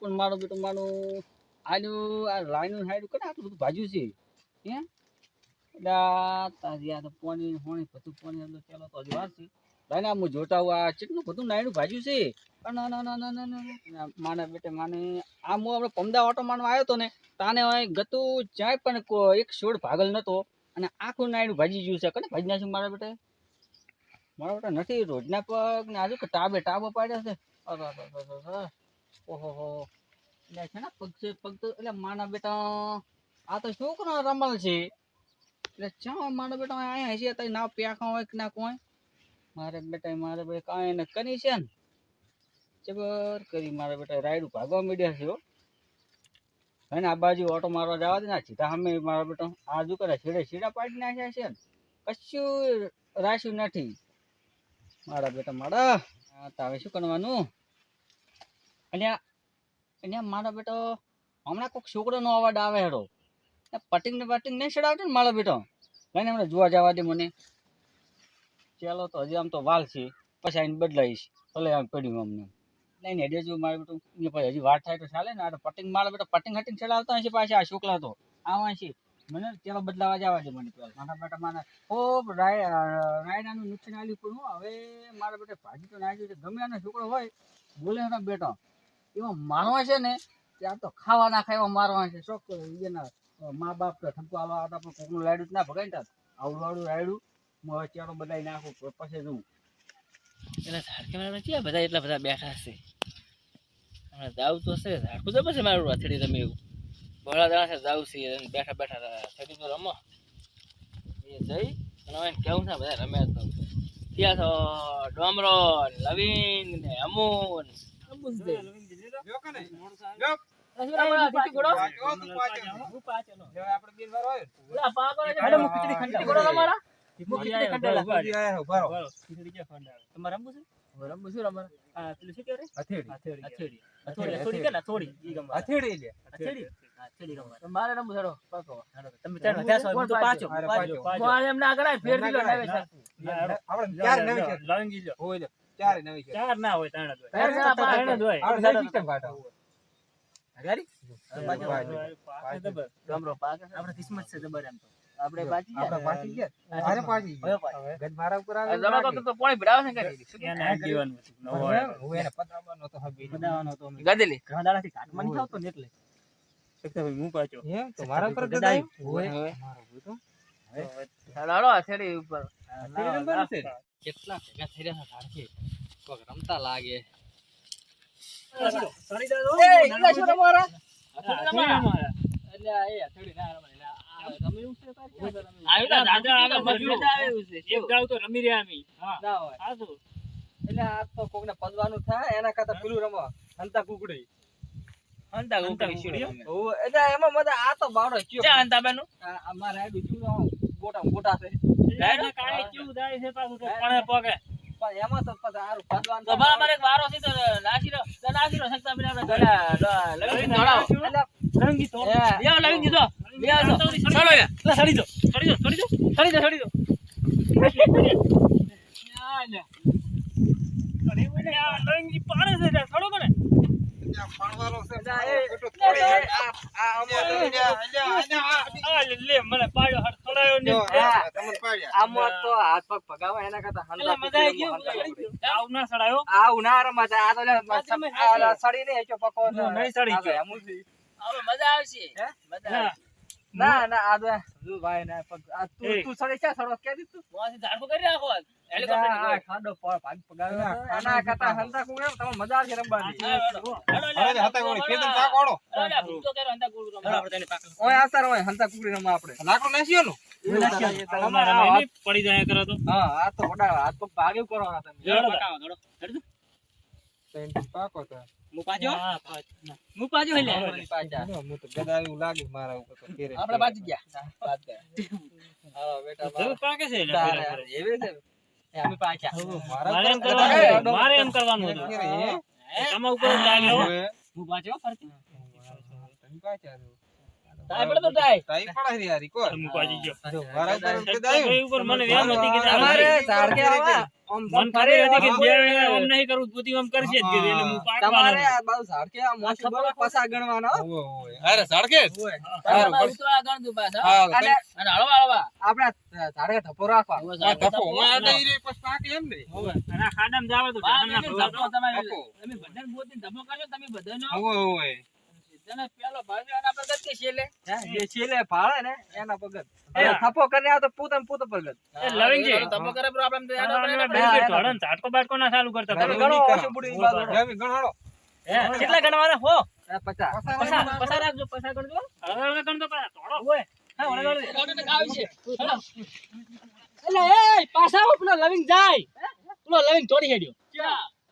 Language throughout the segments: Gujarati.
પણ મારો બેટો માનું આનું આ લાઈનું હાઈડું કરે, આટલું બધું ભાજ્યું છે. હે? એટલે તારી આ તો પોણી, હોણી, બધું પોણી અંદર ચાલો તો હજી છે. લાઈને આ હું જોતા હું આ ચેટલું બધું નાયડું ભાજ્યું છે? ના ના ના ના બેટે માને, આ હું આપણે પમદા ઓટો માનવા આવ્યો હતો ને, તાને ગતું જાય પણ એક છોડ ભાગલ નતો. અને આખું નાયડું ભાજી ગયું છે. કને ભાજી નાખ્યું મારા બેટે? મારા બેટા નથી, રોજના પગ ને આજુ ટાબે ટાબો પાડ્યા છે. ઓહો એટલે છે ને, પગ છે, પગ તો, એટલે માના બેટા, આ તો છોકરો રમલ છે. એટલે ચા માના બેટા અહીંયા હશે તો ના પ્યાખા હોય કે ના કોઈ મારે બેટા મારે ભાઈ કાંઈ એને કરી છે ને? જબર કરી મારા બેટા રાઈડ ભાગવા મીડિયા છે અને આ બાજુ ઓટો મારવા જવા દે ના સીધા સામે મારા બેટા આ જો કરે, છેડે છેડા પાડી નાખ્યા છે ને. કશું રાખ્યું નથી. મારા બેટા મારા તાવે શું કરવાનું? અને અને મારા બેટો હમણાં કોઈક છોકરોનો અવાજ આવે હેડો. પટિંગ ને પટિંગ નહીં ચડાવતો ને મારા બેટો? લઈને હમણાં જોવા જવા દે મને. ચાલો તો હજી આમ તો વાલ છે, પછી આઈને બદલાઈશ. ભલે આમ પડ્યું અમને. નહીં હેડે જો મારે બેટું. અહીંયા પછી હજી વાર થાય તો ચાલે ને. આ પટિંગ, મારા બેટા પટિંગ હટિંગ ચડાવતા હશે પાછા, આ છોકરા તો. આવા છે મને ચાલો બદલાવા જવા દે મને પેલા. મારા બેટા મારા ખૂબ રાય રાયડાનું નુકસાન આવ્યું પણ હવે મારા બેટા ભાજી તો નાખ્યું છે. ગમે એનો છોકરો હોય, બોલે બેટો. એમાં મારવા છે ને ત્યાં તો ખાવા ના ખાવા મારવા છે. શોખ એના મા બાપ તો ઠપકો આલો હતા પણ કોકનું લાડ્યું જ ના ભગાય ને. આવડું આવડું રાયડું હું હવે ચાલો બધાય નાખું પછી જોઉં. એટલે ઝાડકે મારા ક્યાં બધા એટલા બધા બેઠા છે હમણાં જાવ તો છે ઝાડકું તો પછી મારું અથડી તમે એવું. બહોળા દાણા છે જાવ છે બેઠા બેઠા અથડી તો રમો. એ જઈ અને હવે કેવું છે બધા રમે તો ત્યાં તો ડોમરો લવિંગ ને અમૂન. બધું જ જે. કે ને અથોડી? ઈ ગમે. હથેળી? લે. અથેડી? હા, અથેડી રમાડે. તો મારે રમવું છે, હેડો. પાકો. હેડો. તમે પાછો. કરાય, ફેર દીધો ચાર નવી હોય લે. ચાર નવી છે. ફેર ના, પાંચ. આપણે કાઢો. હગારી? બાજુ. બાજુ. ગમરો પાક. આપણે કિસ્મત છે જબર એમ તો. આપણે બાજી આપણે પાછી ગયા. અરે પાછી હવે ગજ મારા ઉપર આવે જમા તો તો પોણી ભરાવે છે ને કઈ. પણ હું એને પતાવવાનો તો હવે. ગાદેલી. એમ? તો મારા ઉપર ગજ ગદાયું. આવ્યું? હોય. હોય. મારો ભૂતો. હાલો, અથેડી ઉપર. હથેળી નંબર છે. કેટલા ભેગા થઈ રહ્યા ઝાડકે. કોક રમતા લાગે. પદવાનું થાય એના કરતા પેલું રમો હંતા કુકડી. હંતા કુકડી એટલે એમાં મજા આ તો બાવડો ચિયો. હંતા બેનું? આ આ મારા આડું ચૂડો ગોટા ગોટા છે. રાયડો કાળી ચીવું થાય છે પાછું તો પણે પગે. પણ એમાં તો પછી હારું પદવાનું તો ભલા એક વારો છે તો નાસી રહ્યો. તો નાસી રહ્યો. શકતા પેલા આપણે ગળા- લ- લવિંગ લ્યો, લવિંગ દીધો. લ્યો, તો. ચલો લે, સડી દો. સડી દો, સડી દો. સડી દો, સડી દો. લવિંગજી પાડે છે જાય. મને પાડ્યો, સડાયો ને. જો, હા. આ તમને પાડ્યા. આમાં તો હાથ પગ ભગાવા એના કરતા હંતા મજા આવી. આવું ના સડાયો. આ ઉનાળામાં તો આ તો લે, બાજુમાં આ ઓલા સડી નહીં પકો નહીં સડી ગયો. એમું છે. હવે મજા આવશે મજા. ના ના આ તો જો ભાઈ ના આ તું તું સડી સડો કે તું? ઝાડકું કરી રાખો. આ ખાડો પર ભાગ હતો. હંતા મજા આવશે રમવાની. અરે, હતા. ઓય હંતા કુકડી રમવા આપણે. લાકડું નાસ્યું એનું? હા આ તો મોટા હાથ પગ ભાગે કરવાના તમે. તો એનથી પાકો તો. આપણી પાછા. જો, હું તો ગદા એવું મારા ઉપર તો ઘેરે. આપણે બાજી ગયા બાદ ગયા. હાલો બેટા બાપ. તારે એવી છે અમે પાછા મારે એમ કરવાનું મારે એમ કરવાનું હે? તમારા ઉપર જ લાગે હો. હવે. હું પાછો ફરતી તમે પાછા છો. ટાઈ પડતો ટાઈ. ટાઈ પડાઈ યાર કો મુકાજી જો વારા ઉપર કે દાયું ઉપર મને વ્યામ હતી કે અમારે ઝાડ કે આવા ઓમ મન ફરે હતી કે બે વેળા ઓમ નહીં કરું બુદ્ધિ ઓમ કરશે જ કે એટલે હું પાક તમારે આ બાવ ઝાડ કે આ મોસ બોલો પસા ગણવાના ઓય ઓય. અરે ઝાડ કે ઓય. તો આ ગણ દુ પાસ હા અને અને હળવા હળવા. આપડા ઝાડ કે ધપો રાખવા આ ધપો માં દઈ રે પછી પાક એમ રે ઓય. અને ખાડામ જાવ તો ખાડામ ના તમે ભજન બોધી ધપો કરજો તમે ભજન ઓય ઓય. જેને પાછા પેલો લવિંગ જાય. પેલો લવિંગ તોડી હેડ્યો. ક્યાં?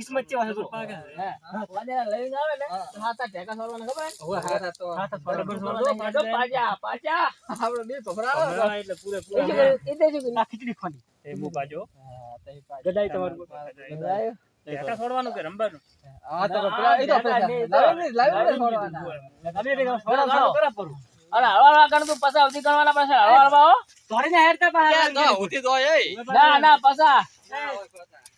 કિસ્મત છે વાસો લઈને આવે ને હાથા ટેકા છોડવાના ખબર ઓય હાથા તો હાથા બરાબર છોડો પાજા પાજા આપણે બે ભભરાવો એટલે પૂરે પૂરે એટલે જ ના ખીચડી ખાની એ મુ પાજો ગડાઈ તમારું ગડાઈ ટેકા છોડવાનું કે રંબાનું હા તો એ તો લાવી લાવી છોડવાના અમે બે છોડા કરા પરું અરે હળવા ગણ તું પસા ઉધી ગણવાના પાસે હળવા હળવા હો ધોરીને હેડતા પાસે ના ના પસા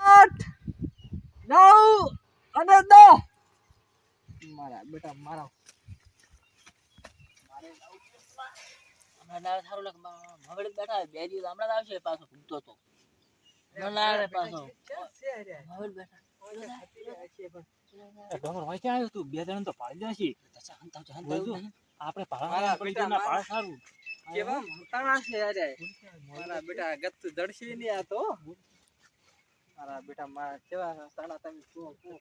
આઠ નવ અને મારા બેટા મારા. હમણાં બે દિવસ પાડી જશે આપણે સારું. કેવા મોટા બેટા ગત્તુ દડશે નહીં આ તો. મારા બેટા મારા કેવા સાડા તમે શું શું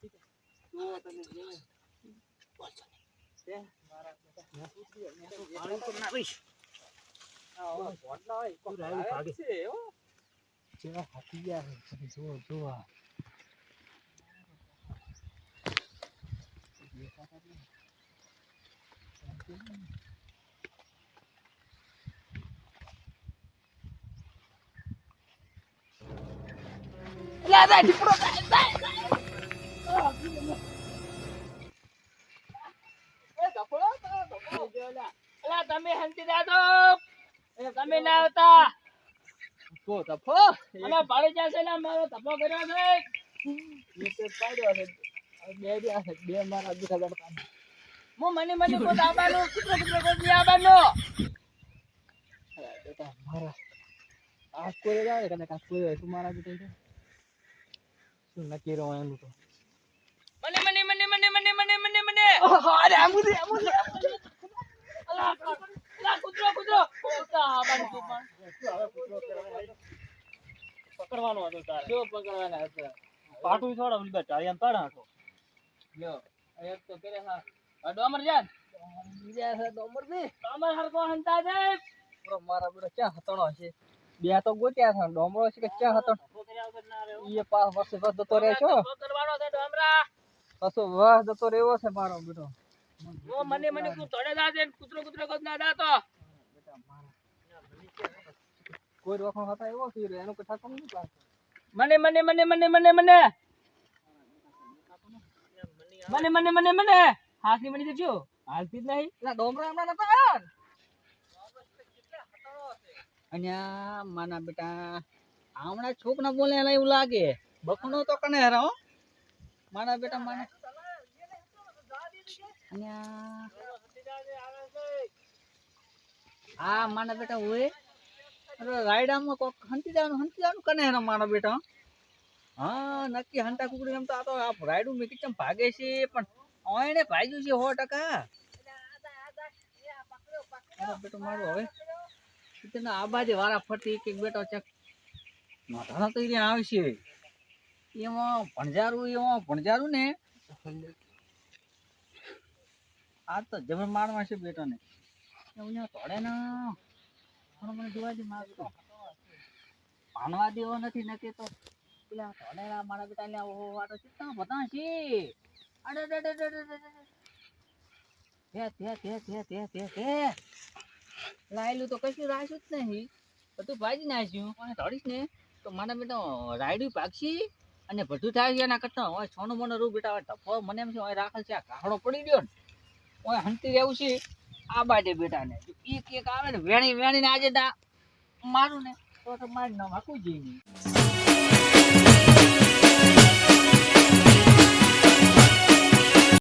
જુઓ તમે જે મારા બેટા જુઓ જુઓ Thank you. જાય જાય દીપડો જાય જાય જાય તમે બે મારા દુખ હજાર હું મને મને કદાચ કોઈ હોય તું મારા બેટા શું નક્કી રહો એનું તો. મને મને મને મને મને મને મને મને. અરે આમુદે આમુદે અલા અલા, કૂતરો કૂતરો. ઓતા તું પણ. પકડવાનો હતો તારે. જો પકડવાના હતા? પાટું છોડો ઓલી બાજુ ટાળિયામાં પાડા હતો. લ્યો એક તો કરે હા. આ ડોમર જાન. બીજા છે તો ઉંમરની ડોમર હરકો હંતા છે મારા બેટા ક્યાં હતણો છે બે તો ગોત્યા છે ડોમરો છે કે ક્યાં હતો? ઈ પાસ વર્ષે વર્ષ જતો રહે છો કરવાનો છે ડોમરા પાછો વર્ષ જતો રહેવો છે મારો બેટો. ઓ મને મને તું તોડે ને કૂતરો કૂતરો કોઈ ના દાતો કોઈ વખત હતા એવો છે એનો કથા કમ નહીં પાસ? મને મને મને મને મને મને. મને મને મને મને. હાથની મની દેજો હાલતી જ નહીં. ડોમરા હમણાં નતો આવ્યા ને? અહીંયા માના બેટા હમણાં છોકરા બોલે એને એવું લાગે. બકનો તો કને હેરા હો. માના બેટા માને હા, માના બેટા હોય રાયડામાં કોક હંતી જવાનું હંતી જવાનું કને હેરો માના બેટા. હા, નક્કી હંતા કુકડી એમ તો આ તો આ રાયડું મેં કેમ ભાગે છે, પણ ઓયને ભાગ્યું છે સો ટકા. બેટો મારું હવે તેના આ બાજુ વારા ફરતી એક એક બેટો ચક માથાના તો ત્યાં આવશે એમાં ભણજારું એમાં ભણજારું ને? આ તો જબર મારવા છે બેટાને. એવું તોડે ને. પણ મને જોવા દે માર બેટો પાનવા દેવો નથી નકે તો પેલા તોડેલા મારા બેટા લે ઓહો, વાટો તો કેટલા બધા છે. અડે અડે અડે અડે તે તે તે તે તે તે લાયેલું તો કશું રાખ્યું જ નહીં. બધું ભાજી નાખ્યું. અને તોડીશ ને, તો મારા બેટા રાયડું પાકશી અને બધું થાય એના કરતા. હવે છોનું મોનો રૂ બેટા હવે ટપો મને એમ છે હવે રાખેલ છે, આ કાહડો પડી ગયો ને. હવે હંતી રહેવું છે આ બાજે બેટા ને જો એક એક આવે ને, વેણી વેણીને આજે મારું ને, તો મારી નામ આખું જઈ